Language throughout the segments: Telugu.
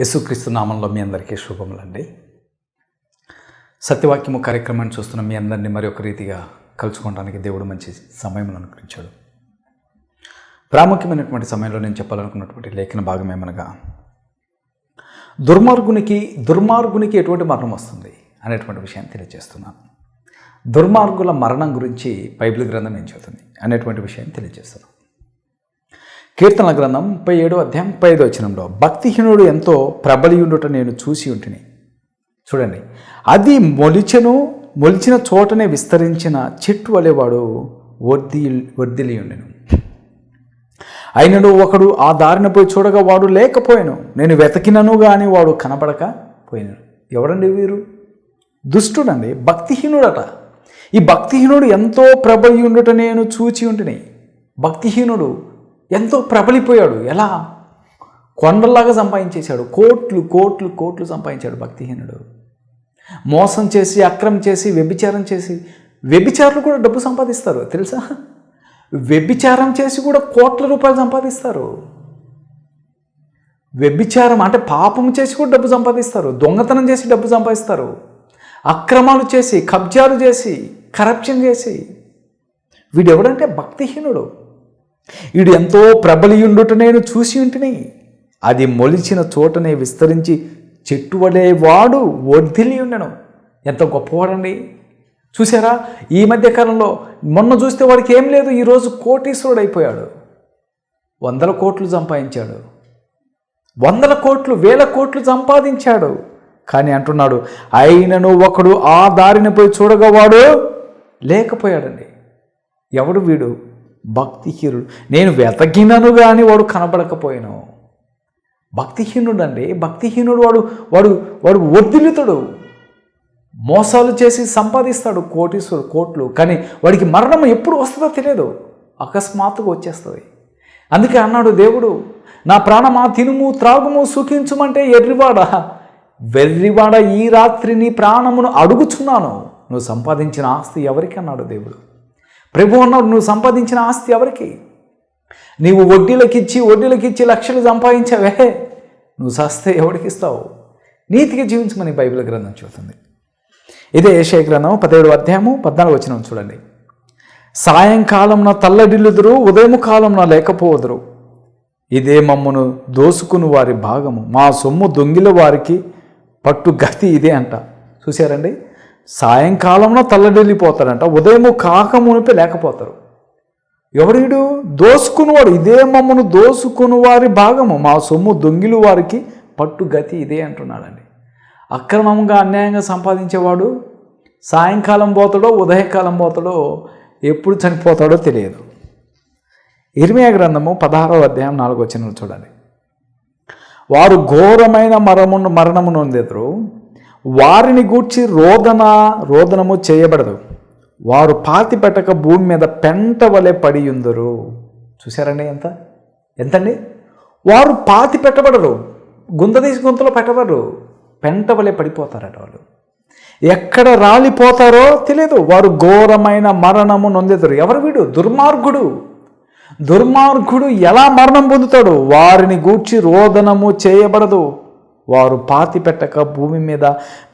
యేసుక్రీస్తు నామంలో మీ అందరికీ శుభములండి. సత్యవాక్యము కార్యక్రమాన్ని చూస్తున్న మీ అందరినీ మరి ఒక రీతిగా కలుసుకోవడానికి దేవుడు మంచి సమయం అనుగ్రహించాడు. ప్రాముఖ్యమైనటువంటి సమయంలో నేను చెప్పాలనుకున్నటువంటి లేఖన భాగం ఏమనగా దుర్మార్గునికి దుర్మార్గునికి ఎటువంటి మరణం వస్తుంది అనేటువంటి విషయాన్ని తెలియజేస్తున్నాను. దుర్మార్గుల మరణం గురించి బైబిల్ గ్రంథం ఏం చెబుతుంది అనేటువంటి విషయాన్ని తెలియజేస్తున్నాను. కీర్తనల గ్రంథం ముప్పై ఏడో అధ్యాయం ముప్పై ఐదో వచ్చినంలో భక్తిహీనుడు ఎంతో ప్రబలియుండుట నేను చూసి ఉంటిని. చూడండి అది మొలిచెను మొలిచిన చోటనే విస్తరించిన చెట్టు వలెవాడు వర్ది వర్దిలియుండెను అయినను ఒకడు ఆ దారిన పోయి చూడగా వాడు లేకపోయాను. నేను వెతకినను కానీ వాడు కనపడక పోయినాను ఎవరండి వీరు? దుష్టుడండి భక్తిహీనుడట. ఈ భక్తిహీనుడు ఎంతో ప్రబలియుండుట నేను చూచి ఉంటుని. భక్తిహీనుడు ఎంతో ప్రబలిపోయాడు. ఎలా? కొండల్లాగా సంపాదించేశాడు. కోట్లు కోట్లు కోట్లు సంపాదించాడు భక్తిహీనుడు. మోసం చేసి అక్రమం చేసి వ్యభిచారం చేసి వ్యభిచారులు కూడా డబ్బు సంపాదిస్తారు తెలుసా? వ్యభిచారం చేసి కూడా కోట్ల రూపాయలు సంపాదిస్తారు. వ్యభిచారం అంటే పాపం చేసి కూడా డబ్బు సంపాదిస్తారు దొంగతనం చేసి డబ్బు సంపాదిస్తారు అక్రమాలు చేసి కబ్జాలు చేసి కరప్షన్ చేసి. వీడెవడంటే భక్తిహీనుడు. వీడు ఎంతో ప్రబలియుండుట నేను చూసి ఉంటిని. అది మొలిచిన చోటనే విస్తరించి చెట్టు వడేవాడు వర్ధిలి ఉండను ఎంత గొప్పవాడండి. చూసారా ఈ మధ్య కాలంలో మొన్న చూస్తే వాడికి ఏం లేదు ఈరోజు కోటీశ్వరుడు అయిపోయాడు వందల కోట్లు సంపాదించాడు. వందల కోట్లు వేల కోట్లు సంపాదించాడు. కానీ అంటున్నాడు అయినను ఒకడు ఆ దారిని పోయి చూడగా వాడు లేకపోయాడండి. ఎవడు వీడు? భక్తిహీనుడు. నేను వెతకినను కానీ వాడు కనబడకపోయాను. భక్తిహీనుడు అండి భక్తిహీనుడు వాడు వాడు వాడు వర్ధిల్లుతాడు మోసాలు చేసి సంపాదిస్తాడు కోటీశ్వరు కోట్లు. కానీ వాడికి మరణం ఎప్పుడు వస్తుందో తెలియదు. అకస్మాత్తుగా వచ్చేస్తుంది. అందుకే అన్నాడు దేవుడు నా ప్రాణమా తినుము త్రాగుము సుఖించుమంటే ఎర్రివాడ. వెర్రివాడ ఈ రాత్రి నీ ప్రాణమును అడుగుచున్నాను. నువ్వు సంపాదించిన ఆస్తి ఎవరికి అన్నాడు దేవుడు. ప్రభు అన్నాడు నువ్వు సంపాదించిన ఆస్తి ఎవరికి? నీవు వడ్డీలకిచ్చి వడ్డీలకిచ్చి లక్షలు సంపాదించావే. నువ్వు సస్తే ఎవరికి ఇస్తావు? నీతిగా జీవించమని బైబిల్ గ్రంథం చెబుతుంది. ఇదే ఏషయ గ్రంథం పదిహేడు అధ్యాయము పద్నాలుగు వచ్చిన చూడండి. సాయంకాలం నా తల్లడిల్లుదురు ఉదయం కాలం నా లేకపోదురు. ఇదే మమ్మను దోసుకుని వారి భాగము. మా సొమ్ము దొంగిల వారికి పట్టు గతి ఇదే అంట. చూశారండి? సాయంకాలంలో తల్లడిల్లిపోతారంట ఉదయము కాకమునిపై లేకపోతారు. ఎవడీడు దోసుకునివాడు ఇదే మమ్మను దోసుకుని వారి భాగము. మా సొమ్ము దొంగిలు వారికి పట్టు గతి ఇదే అంటున్నాడండి. అక్రమంగా అన్యాయంగా సంపాదించేవాడు సాయంకాలం పోతాడో ఉదయకాలం పోతాడో ఎప్పుడు చనిపోతాడో తెలియదు. ఇర్మియా గ్రంథము పదహారవ అధ్యాయం నాలుగు వచ్చిన చూడండి. వారు ఘోరమైన మరమును మరణమును నొందెదరు. వారిని గూర్చి రోదన రోదనము చేయబడదు. వారు పాతి పెట్టక భూమి మీద పెంట వలె పడి ఉందరు. చూసారండి ఎంత? ఎంతండి? వారు పాతి పెట్టబడరు. గుంతదీసి గుంతలో పెట్టబడరు. పెంట వలె పడిపోతారట వాళ్ళు. ఎక్కడ రాలిపోతారో తెలియదు వారు ఘోరమైన మరణము నొందెదరు. ఎవరు వీడు? దుర్మార్గుడు. దుర్మార్గుడు ఎలా మరణం పొందుతాడు? వారిని గూర్చి రోదనము చేయబడదు. వారు పాతి పెట్టక భూమి మీద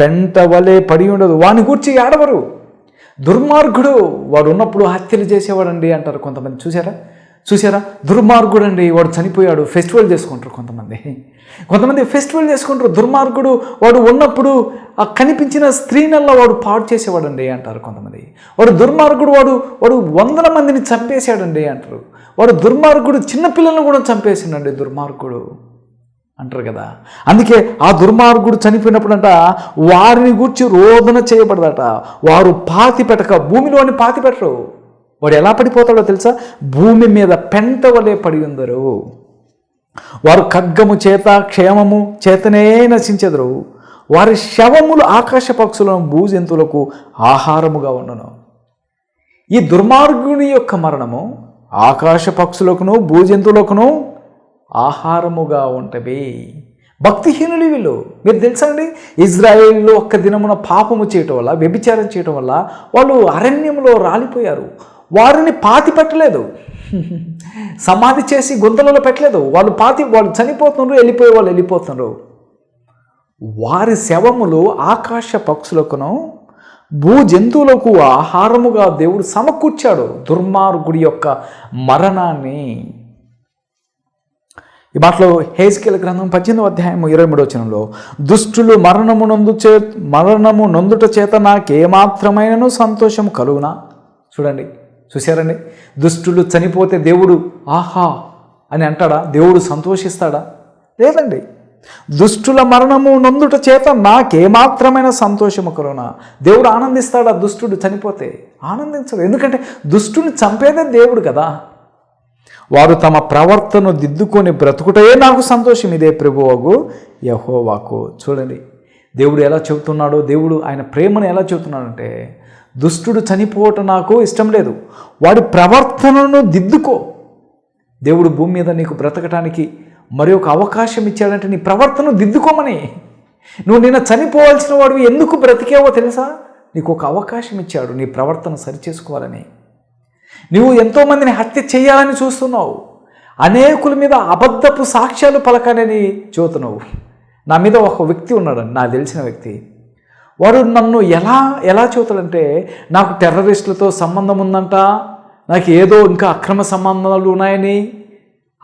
పెంట వలె పడి ఉండదు. వాని గూర్చి ఏడవరు. దుర్మార్గుడు వాడు ఉన్నప్పుడు హత్యలు చేసేవాడండి అంటారు కొంతమంది. చూసారా చూసారా దుర్మార్గుడు అండి వాడు చనిపోయాడు. ఫెస్టివల్ చేసుకుంటారు కొంతమంది. కొంతమంది ఫెస్టివల్ చేసుకుంటారు. దుర్మార్గుడు వాడు ఉన్నప్పుడు ఆ కనిపించిన స్త్రీనల్లా వాడు పాడు చేసేవాడండి అంటారు కొంతమంది. వాడు దుర్మార్గుడు వాడు వాడు వందల మందిని చంపేశాడండి అంటారు. వాడు దుర్మార్గుడు చిన్నపిల్లలను కూడా చంపేసిండండి దుర్మార్గుడు. అంటారు కదా. అందుకే ఆ దుర్మార్గుడు చనిపోయినప్పుడంట వారిని గూర్చి రోదన చేయబడదట. వారు పాతి పెట్టక భూమిలోని పాతి పెట్టరు. వాడు ఎలా పడిపోతాడో తెలుసా? భూమి మీద పెంట వలె పడి ఉందరు. వారు ఖడ్గము చేత క్షేమము చేతనే నశించెదరు. వారి శవములు ఆకాశ పక్షులను భూజంతువులకు ఆహారముగా ఉండను ఈ దుర్మార్గుని యొక్క మరణము ఆకాశ పక్షులకును భూజంతువులకును ఆహారముగా ఉంటవి. భక్తిహీనులు వీళ్ళు. మీరు తెలుసా అండి ఇజ్రాయేల్లో ఒక్క దినమున పాపము చేయటం వల్ల వ్యభిచారం చేయటం వల్ల వాళ్ళు అరణ్యంలో రాలిపోయారు. వారిని పాతి పెట్టలేదు. సమాధి చేసి గుంతలలో పెట్టలేదు. వాళ్ళు పాతి వాళ్ళు చనిపోతున్నారు వెళ్ళిపోయే వాళ్ళు వెళ్ళిపోతున్నారు. వారి శవములు ఆకాశ పక్షులకును భూ జంతువులకు ఆహారముగా దేవుడు సమకూర్చాడు. దుర్మార్గుడి యొక్క మరణాన్ని. ఈ మాటలో హేజ్కేల గ్రంథం పద్దెనిమిది అధ్యాయం ఇరవై మూడు వచనంలో దుష్టులు మరణము నొందు చే మరణము నొందుట చేత నాకేమాత్రమైనను సంతోషం కలుగునా? చూడండి చూశారండి? దుష్టులు చనిపోతే దేవుడు ఆహా అని అంటాడా? దేవుడు సంతోషిస్తాడా? లేదండి. దుష్టుల మరణము నొందుట చేత నాకేమాత్రమైన సంతోషము కలుగునా? దేవుడు ఆనందిస్తాడా దుష్టుడు చనిపోతే? ఆనందించడు. ఎందుకంటే దుష్టుని చంపేదే దేవుడు కదా. వారు తమ ప్రవర్తన దిద్దుకొని బ్రతుకుటయే నాకు సంతోషం. ఇదే ప్రభువగు యహోవాకు. చూడండి దేవుడు ఎలా చెబుతున్నాడో దేవుడు ఆయన ప్రేమను ఎలా చెబుతున్నాడంటే దుష్టుడు చనిపోవటం నాకు ఇష్టం లేదు. వాడి ప్రవర్తనను దిద్దుకో. దేవుడు భూమి మీద నీకు బ్రతకటానికి మరి ఒక అవకాశం ఇచ్చాడంటే నీ ప్రవర్తన దిద్దుకోమని. నువ్వు నిన్న చనిపోవాల్సిన వాడివి ఎందుకు బ్రతికేవో తెలుసా? నీకు ఒక అవకాశం ఇచ్చాడు. నీ ప్రవర్తన సరిచేసుకోవాలని. నువ్వు ఎంతోమందిని హత్య చేయాలని చూస్తున్నావు. అనేకుల మీద అబద్ధపు సాక్ష్యాలు పలకనని చూతున్నావు నా మీద ఒక వ్యక్తి ఉన్నాడు నాకు తెలిసిన వ్యక్తి. వాడు నన్ను ఎలా ఎలా చూతాడంటే నాకు టెర్రరిస్టులతో సంబంధం ఉందంట నాకు ఏదో ఇంకా అక్రమ సంబంధాలు ఉన్నాయని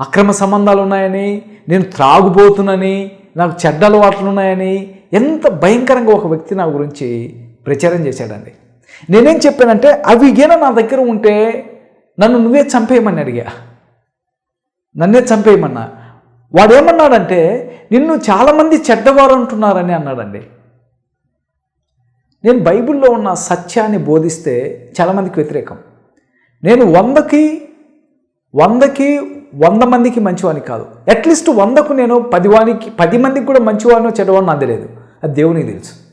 అక్రమ సంబంధాలు ఉన్నాయని నేను త్రాగుబోతునని నాకు చెడ్డ అలవాట్లు ఉన్నాయని ఎంత భయంకరంగా ఒక వ్యక్తి నా గురించి ప్రచారం చేశాడండి. నేనేం చెప్పానంటే అవి గేన నా దగ్గర ఉంటే నన్ను నువ్వే చంపేయమని అడిగా. నన్నే చంపేయమన్నా. వాడు ఏమన్నాడంటే నిన్ను చాలామంది చెడ్డవారు అంటున్నారని అన్నాడండి. నేను బైబిల్లో ఉన్న సత్యాన్ని బోధిస్తే చాలామందికి వ్యతిరేకం. నేను వందకి వందకి వంద మందికి మంచివాని కాదు. అట్లీస్ట్ వందకు నేను పదివానికి పది మందికి కూడా మంచివానో చెడ్డవానో అందలేదు అది దేవునికి తెలుసు.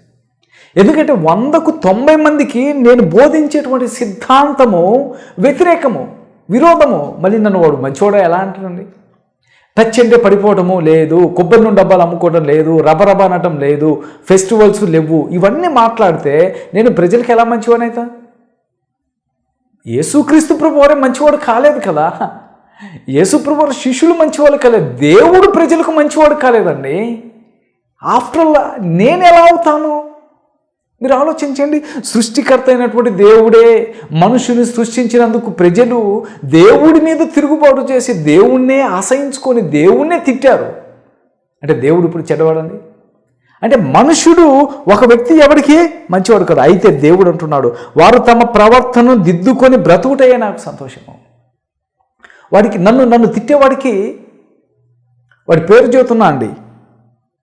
ఎందుకంటే వందకు తొంభై మందికి నేను బోధించేటువంటి సిద్ధాంతము వ్యతిరేకము విరోధము. మళ్ళీ నన్ను వాడు మంచివాడు ఎలా అంటారండి టచ్ అంటే పడిపోవటము లేదు కొబ్బరి నుండి డబ్బాలు అమ్ముకోవడం లేదు రబరబ అనటం లేదు ఫెస్టివల్స్ లేవు. ఇవన్నీ మాట్లాడితే నేను ప్రజలకు ఎలా మంచివాడైతా? యేసుక్రీస్తు ప్రభు వారే మంచివాడు కాలేదు కదా. యేసుప్రభు వారి శిష్యులు మంచివాళ్ళు కాలేదు. దేవుడు ప్రజలకు మంచివాడు కాలేదండి. ఆఫ్టర్ ఆల్ నేను ఎలా అవుతాను? మీరు ఆలోచించండి సృష్టికర్త అయినటువంటి దేవుడే మనుషుని సృష్టించినందుకు ప్రజలు దేవుడి మీద తిరుగుబాటు చేసి దేవుణ్ణే ఆశయించుకొని దేవుణ్ణే తిట్టారు. అంటే దేవుడు ఇప్పుడు చెడవాడండి అంటే మనుషుడు ఒక వ్యక్తి ఎవరికి మంచివాడు కదా. అయితే దేవుడు అంటున్నాడు వారు తమ ప్రవర్తనను దిద్దుకొని బ్రతుకుటయే నాకు సంతోషము. వాడికి నన్ను నన్ను తిట్టేవాడికి వాడి పేరు చెబుతున్నా అండి.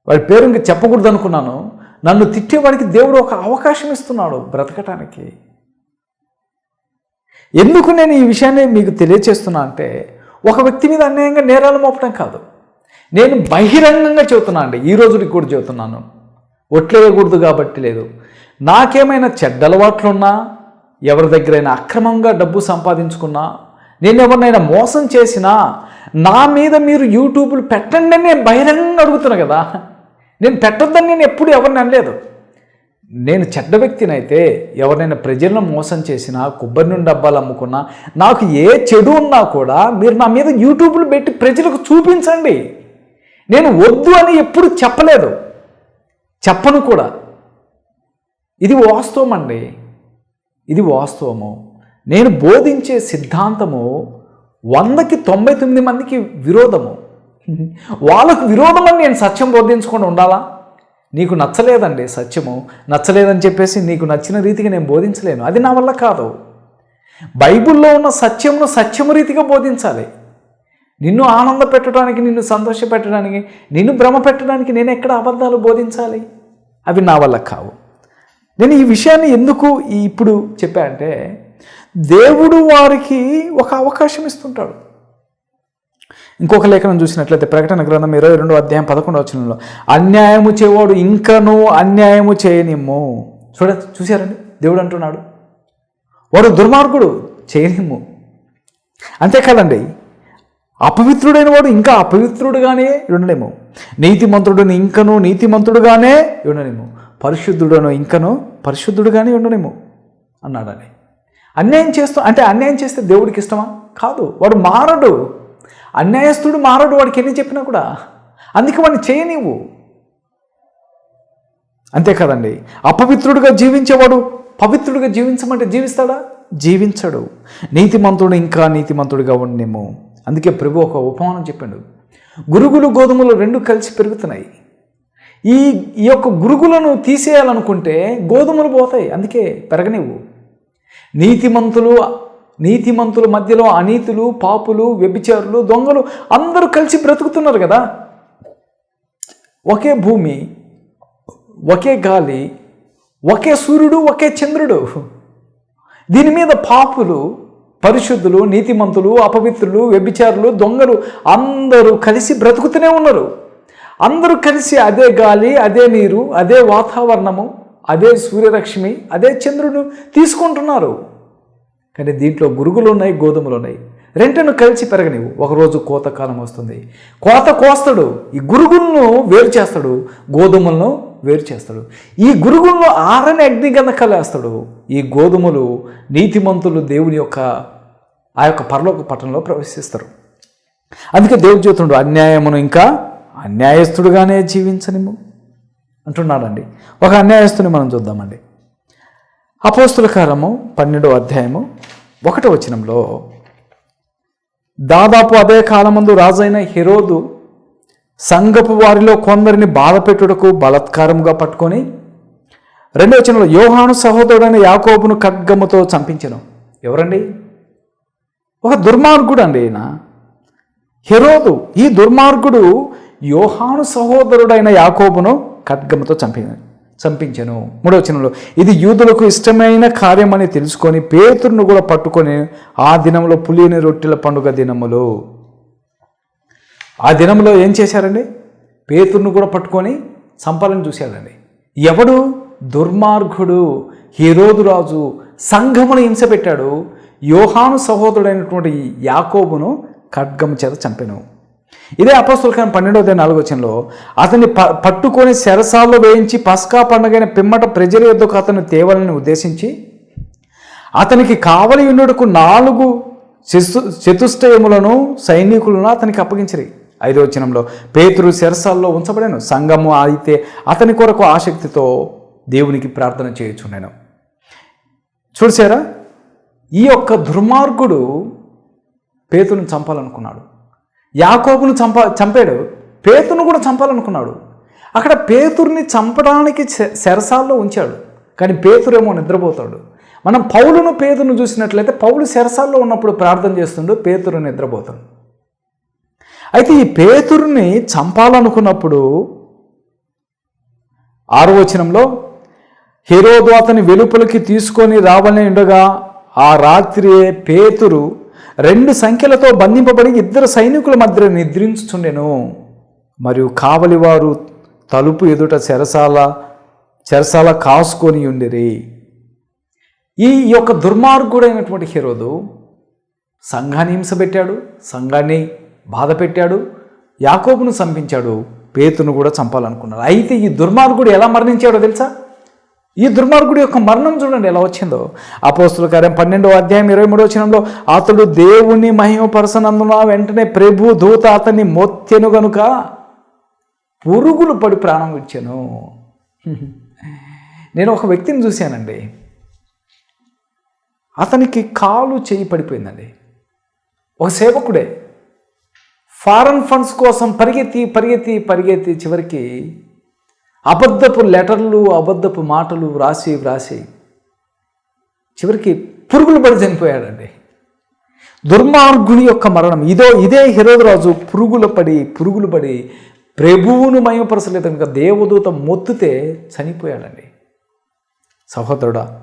వాడి పేరు ఇంకా చెప్పకూడదు అనుకున్నాను నన్ను తిట్టేవాడికి దేవుడు ఒక అవకాశం ఇస్తున్నాడు బ్రతకటానికి. ఎందుకు నేను ఈ విషయాన్ని మీకు తెలియచేస్తున్నా అంటే ఒక వ్యక్తి మీద అన్యాయంగా నేరాలు మోపడం కాదు. నేను బహిరంగంగా చెబుతున్నా అండి ఈ రోజుకి కూడా చెబుతున్నాను. ఒట్లేయకూడదు కాబట్టి లేదు. నాకేమైనా చెడ్డ అలవాట్లున్నా ఎవరి దగ్గరైనా అక్రమంగా డబ్బు సంపాదించుకున్నా నేను ఎవరినైనా మోసం చేసినా నా మీద మీరు యూట్యూబ్లు పెట్టండి అని నేను బహిరంగంగా అడుగుతున్నా కదా. నేను పెట్టొద్దని నేను ఎప్పుడు ఎవరిని అనలేదు. నేను చెడ్డ వ్యక్తినైతే ఎవరినైనా ప్రజలను మోసం చేసినా కొబ్బరి నుండి డబ్బాలు అమ్ముకున్నా నాకు ఏ చెడు ఉన్నా కూడా మీరు నా మీద యూట్యూబ్లు పెట్టి ప్రజలకు చూపించండి. నేను వద్దు అని ఎప్పుడు చెప్పలేదు. చెప్పను కూడా. ఇది వాస్తవం అండి. ఇది వాస్తవము. నేను బోధించే సిద్ధాంతము వందకి తొంభై తొమ్మిది మందికి విరోధము. వాళ్ళకు విరోధం నేను సత్యం బోధించకుండా ఉండాలా? నీకు నచ్చలేదండి సత్యము. నచ్చలేదని చెప్పేసి నీకు నచ్చిన రీతిగా నేను బోధించలేను. అది నా వల్ల కాదు. బైబిల్లో ఉన్న సత్యమును సత్యము రీతిగా బోధించాలి. నిన్ను ఆనంద పెట్టడానికి నిన్ను సంతోష పెట్టడానికి నిన్ను భ్రమ పెట్టడానికి నేను ఎక్కడ అబద్ధాలు బోధించాలి? అవి నా వల్ల కావు. నేను ఈ విషయాన్ని ఎందుకు ఇప్పుడు చెప్పా అంటే దేవుడు వారికి ఒక అవకాశం ఇస్తుంటాడు. ఇంకొక లేఖనం చూసినట్లయితే ప్రకటన గ్రంథం ఇరవై రెండు అధ్యాయం పదకొండు వచనంలో అన్యాయము చేవాడు ఇంకనూ అన్యాయము చేయనిమ్ము. చూడ చూశారండి? దేవుడు అంటున్నాడు. వాడు దుర్మార్గుడు చేయనిమ్ము. అంతేకాదండి అపవిత్రుడైన వాడు ఇంకా అపవిత్రుడుగానే ఉండలేము. నీతిమంతుడుని ఇంకను నీతిమంతుడుగానే ఉండలేము. పరిశుద్ధుడను ఇంకను పరిశుద్ధుడుగానే ఉండలేము. అన్నాడని అన్యాయం చేస్తూ అంటే అన్యాయం చేస్తే దేవుడికి ఇష్టమా? కాదు. వాడు మారడు. అన్యాయస్తుడు మారడు వాడికి ఎన్ని చెప్పినా కూడా. అందుకే వాడిని చేయనీవు అంతే కదండి. అపవిత్రుడిగా జీవించేవాడు పవిత్రుడిగా జీవించమంటే జీవిస్తాడా? జీవించడు. నీతిమంతుడు ఇంకా నీతిమంతుడిగా ఉండేమో అందుకే ప్రభు ఒక ఉపమానం చెప్పాడు. గురుగులు గోధుమలు రెండు కలిసి పెరుగుతున్నాయి. ఈ ఈ యొక్క గురుగులను తీసేయాలనుకుంటే గోధుమలు పోతాయి. అందుకే పెరగనివ్వు. నీతిమంతులు నీతిమంతుల మధ్యలో అనీతులు పాపులు వ్యభిచారులు దొంగలు అందరూ కలిసి బ్రతుకుతున్నారు కదా. ఒకే భూమి ఒకే గాలి ఒకే సూర్యుడు ఒకే చంద్రుడు. దీని మీద పాపులు పరిశుద్ధులు నీతిమంతులు అపవిత్రులు వ్యభిచారులు దొంగలు అందరూ కలిసి బ్రతుకుతూనే ఉన్నారు. అందరూ కలిసి అదే గాలి అదే నీరు అదే వాతావరణము అదే సూర్యరశ్మి అదే చంద్రుడు తీసుకుంటున్నారు. కానీ దీంట్లో గురుగులు ఉన్నాయి గోధుమలు ఉన్నాయి రెంటను కలిసి పెరగనివ్వు. ఒకరోజు కోత కాలం వస్తుంది. కోత కోస్తాడు. ఈ గురుగులను వేరు చేస్తాడు. గోధుమలను వేరు చేస్తాడు. ఈ గురుగులను ఆరని అగ్ని కింద కలేస్తాడు ఈ గోధుమలు నీతిమంతులు దేవుని యొక్క ఆ యొక్క పరలోక పట్టణంలో ప్రవేశిస్తారు. అందుకే దేవజ్యోతుడు అన్యాయమును ఇంకా అన్యాయస్తుడుగానే జీవించనిము అంటున్నాడండి. ఒక అన్యాయస్తుని మనం చూద్దామండి. అపోస్తుల కారము పన్నెండో అధ్యాయము ఒకటో వచనంలో దాదాపు అదే కాలమందు రాజైన హెరోదు సంగపు వారిలో కొందరిని బాధపెట్టుటకు బలత్కారముగా పట్టుకొని రెండో వచనంలో యోహాను సహోదరుడైన యాకోబును ఖడ్గముతో చంపించను. ఎవరండి? ఒక దుర్మార్గుడు అండి ఈయన. హెరోదు ఈ దుర్మార్గుడు యోహాను సహోదరుడైన యాకోబును ఖడ్గముతో చంపి చంపించను. మూడవచనంలో ఇది యూదులకు ఇష్టమైన కార్యమని తెలుసుకొని పేతురును కూడా పట్టుకొని ఆ దినంలో పులిని రొట్టెల పండుగ దినములు. ఆ దినంలో ఏం చేశారండి? పేతురును కూడా పట్టుకొని చంపాలని చూశారండి. ఎవడు? దుర్మార్గుడు. హీరోదురాజు సంఘమును హింస పెట్టాడు. యోహాను సహోదరుడైనటువంటి యాకోబును ఖడ్గము చేత చంపెను. ఇదే అపస్తుల కానీ పన్నెండవ నాలుగో అతన్ని ప పట్టుకొని శరసాల్లో వేయించి పస్కా పండుగైన పిమ్మట ప్రజల యొద్దకు అతను తేవాలని ఉద్దేశించి అతనికి కావలి నాలుగు చతు చతుష్టయములను సైనికులను అతనికి అప్పగించరు. ఐదో వచనంలో పేతురు శిరసాల్లో ఉంచబడాను. సంఘము అయితే అతని కొరకు ఆసక్తితో దేవునికి ప్రార్థన చేయుచున్నాను చూసారా ఈ యొక్క దుర్మార్గుడు పేతుని చంపాలనుకున్నాడు. యాకోబును చంప చంపాడు. పేతును కూడా చంపాలనుకున్నాడు. అక్కడ పేతుర్ని చంపడానికి శరసాల్లో ఉంచాడు. కానీ పేతురేమో నిద్రపోతాడు. మనం పౌలును పేతును చూసినట్లయితే పౌలు శరసాల్లో ఉన్నప్పుడు ప్రార్థన చేస్తుండు పేతురు నిద్రపోతాడు. అయితే ఈ పేతురుని చంపాలనుకున్నప్పుడు ఆరో వచనంలో అతని వెలుపలికి తీసుకొని రావాలని ఉండగా ఆ రాత్రి పేతురు రెండు సంఖ్యలతో బంధింపబడి ఇద్దరు సైనికుల మధ్య నిద్రించుచుండెను. మరియు కావలివారు తలుపు ఎదుట చెరసాల చెరసాల కాసుకొని ఉండిరి. ఈ యొక్క దుర్మార్గుడైనటువంటి హీరోదు సంఘాన్ని హింస పెట్టాడు సంఘాన్ని బాధ పెట్టాడు యాకోబును చంపించాడు పేతును కూడా చంపాలనుకున్నాడు. అయితే ఈ దుర్మార్గుడు ఎలా మరణించాడో తెలుసా? ఈ దుర్మార్గుడి యొక్క మరణం చూడండి ఎలా వచ్చిందో. అపోస్తుల కార్యం పన్నెండో అధ్యాయం ఇరవై మూడో వచనంలో అతడు దేవుని మహిమపరచనందున వెంటనే ప్రభు దూత అతన్ని మొత్తెను గనుక పురుగులు పడి ప్రాణం ఇచ్చాను నేను ఒక వ్యక్తిని చూశానండి. అతనికి కాలు చేయి పడిపోయిందండి. ఒక సేవకుడే. ఫారెన్ ఫండ్స్ కోసం పరిగెత్తి పరిగెత్తి పరిగెత్తి చివరికి అబద్ధపు లెటర్లు అబద్ధపు మాటలు వ్రాసి వ్రాసి చివరికి పురుగులు పడి చనిపోయాడండి. దుర్మార్గుని యొక్క మరణం. ఇదో ఇదే రాజు పురుగులు పడి పురుగులు పడి ప్రభువును మయమపరచలేదు కనుక దేవదూత మొత్తుతే చనిపోయాడండి. సహోదరుడా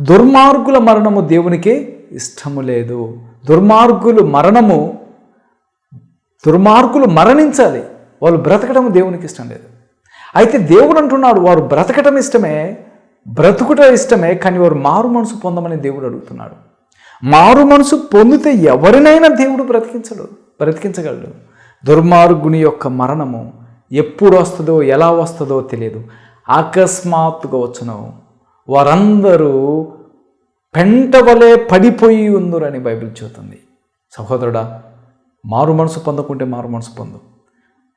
దుర్మార్గుల మరణము దేవునికి ఇష్టము లేదు. దుర్మార్గులు మరణము దుర్మార్గులు మరణించాలి. వాళ్ళు బ్రతకడం దేవునికి ఇష్టం లేదు. అయితే దేవుడు అంటున్నాడు వారు బ్రతకటం ఇష్టమే బ్రతుకుట ఇష్టమే కానీ వారు మారు మనసు పొందమని దేవుడు అడుగుతున్నాడు. మారు మనసు పొందితే ఎవరినైనా దేవుడు బ్రతికించడు బ్రతికించగలడు. దుర్మార్గుని యొక్క మరణము ఎప్పుడు వస్తుందో ఎలా వస్తుందో తెలియదు. అకస్మాత్తుగా వచ్చును. వారందరూ పెంట వలె పడిపోయి ఉందరని బైబిల్ చెబుతుంది. సహోదరుడా మారు మనసు పొందకుంటే మారు మనసు పొందు.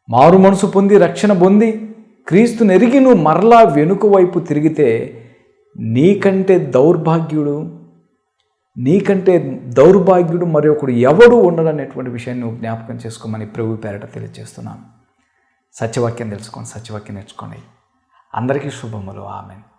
మారు మనసు పొంది రక్షణ పొంది క్రీస్తుని ఎరిగి నువ్వు మరలా వెనుక వైపు తిరిగితే నీకంటే దౌర్భాగ్యుడు నీకంటే దౌర్భాగ్యుడు మరి ఒకడు ఎవడు ఉండడనేటువంటి విషయాన్ని నువ్వు జ్ఞాపకం చేసుకోమని ప్రభు పేరట తెలియజేస్తున్నాను సత్యవాక్యం తెలుసుకోండి సత్యవాక్యం నేర్చుకోండి. అందరికీ శుభములు. ఆమెను.